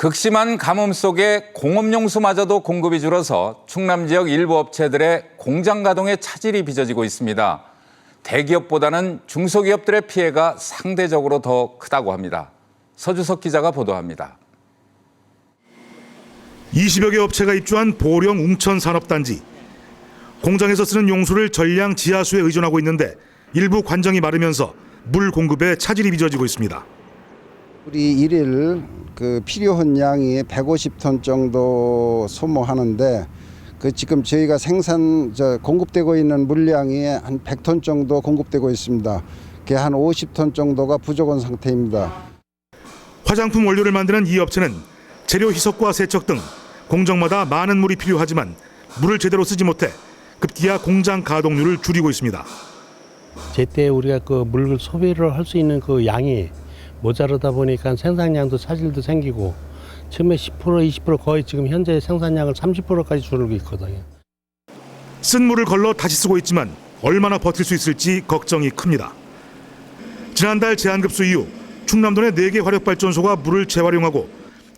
극심한 가뭄 속에 공업용수마저도 공급이 줄어서 충남 지역 일부 업체들의 공장 가동에 차질이 빚어지고 있습니다. 대기업보다는 중소기업들의 피해가 상대적으로 더 크다고 합니다. 서주석 기자가 보도합니다. 20여 개 업체가 입주한 보령 웅천 산업단지. 공장에서 쓰는 용수를 전량 지하수에 의존하고 있는데 일부 관정이 마르면서 물 공급에 차질이 빚어지고 있습니다. 우리 일일 그 필요한 양이 150톤 정도 소모하는데 그 지금 저희가 생산 저 공급되고 있는 물량이 한 100톤 정도 공급되고 있습니다. 그게 한 50톤 정도가 부족한 상태입니다. 화장품 원료를 만드는 이 업체는 재료 희석과 세척 등 공정마다 많은 물이 필요하지만 물을 제대로 쓰지 못해 급기야 공장 가동률을 줄이고 있습니다. 제때 우리가 그물 소비를 할 수 있는 그 양이 모자르다 보니까 생산량도 차질도 생기고 처음에 10% 20% 거의 지금 현재 생산량을 30%까지 줄이고 있거든요. 쓴 물을 걸러 다시 쓰고 있지만 얼마나 버틸 수 있을지 걱정이 큽니다. 지난달 제한급수 이후 충남도 내 4개 화력발전소가 물을 재활용하고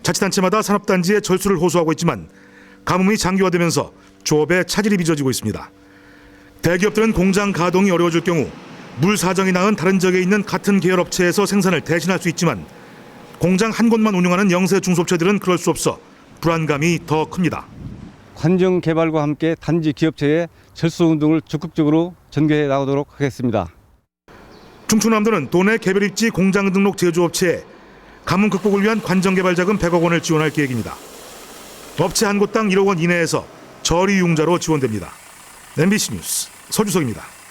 자치단체마다 산업단지에 절수를 호소하고 있지만 가뭄이 장기화되면서 조업에 차질이 빚어지고 있습니다. 대기업들은 공장 가동이 어려워질 경우 물 사정이 나은 다른 지역에 있는 같은 계열 업체에서 생산을 대신할 수 있지만 공장 한 곳만 운영하는 영세 중소업체들은 그럴 수 없어 불안감이 더 큽니다. 관정 개발과 함께 단지 기업체의 절수 운동을 적극적으로 전개해 나가도록 하겠습니다. 충청남도는 도내 개별 입지 공장 등록 제조업체에 가뭄 극복을 위한 관정 개발 자금 100억 원을 지원할 계획입니다. 업체 한 곳당 1억 원 이내에서 저리 융자로 지원됩니다. MBC 뉴스 서주석입니다.